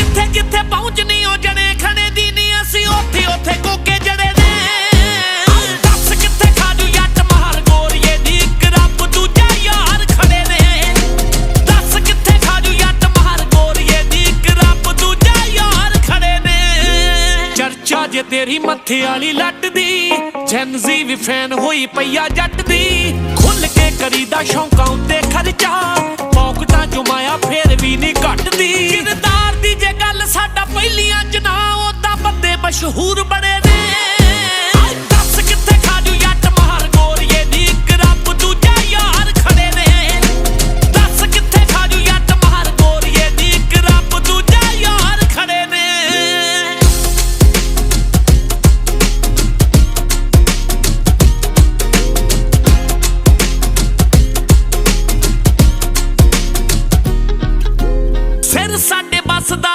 ਜਿੱਥੇ ਜਿੱਥੇ ਪਹੁੰਚਣੀ ਉਹ ਜਣੇ ਖਣੇ ਦੀ ਨਹੀਂ ਅਸੀਂ ਉੱਥੇ ਉੱਥੇ ਕੋਕੇ ਜੜੇ ਨੇ। ਦੱਸ ਕਿੱਥੇ ਖਾਜੂ ਜੱਟ ਮਾਰ ਗੋਰੀਏ ਦੀ, ਇੱਕ ਰੱਬ ਦੂਜਾ ਯਾਰ ਖੜੇ ਨੇ। ਦੱਸ ਕਿੱਥੇ ਖਾਜੂ ਜੱਟ ਮਾਰ ਗੋਰੀਏ ਦੀ, ਇੱਕ ਰੱਬ ਦੂਜਾ ਯਾਰ ਖੜੇ ਨੇ। ਚਰਚਾ ਜੇ ਤੇਰੀ ਮੱਥੇ ਵਾਲੀ ਲੱਟ ਦੀ ਜੈਨਜ਼ੀ ਵੀ ਫੈਨ ਹੋਈ ਪਈਆ ਜੱਟ ਦੀ। ਖੁੱਲ ਕੇ ਕਰੀਦਾ ਸ਼ੌਂਕਾਂ ਉੱਤੇ ਖਰਚਾ। ਮਸ਼ਹੂਰ ਬਣੇ ਨੇ। ਦੱਸ ਕਿੱਥੇ ਖਾਜੂ ਜੱਟ ਮਹਾਰ ਗੋਰੀਏ ਦੀ? ਇੱਕ ਰੱਬ ਦੂਜਾ ਯਾਰ ਖੜੇ ਨੇ। ਦੱਸ ਕਿੱਥੇ ਖਾਜੂ ਜੱਟ ਮਹਾਰ ਗੋਰੀਏ ਦੀ? ਇੱਕ ਰੱਬ ਦੂਜਾ ਯਾਰ ਖੜੇ ਨੇ। ਸਿਰ ਸਾਡੇ ਬਸ ਦਾ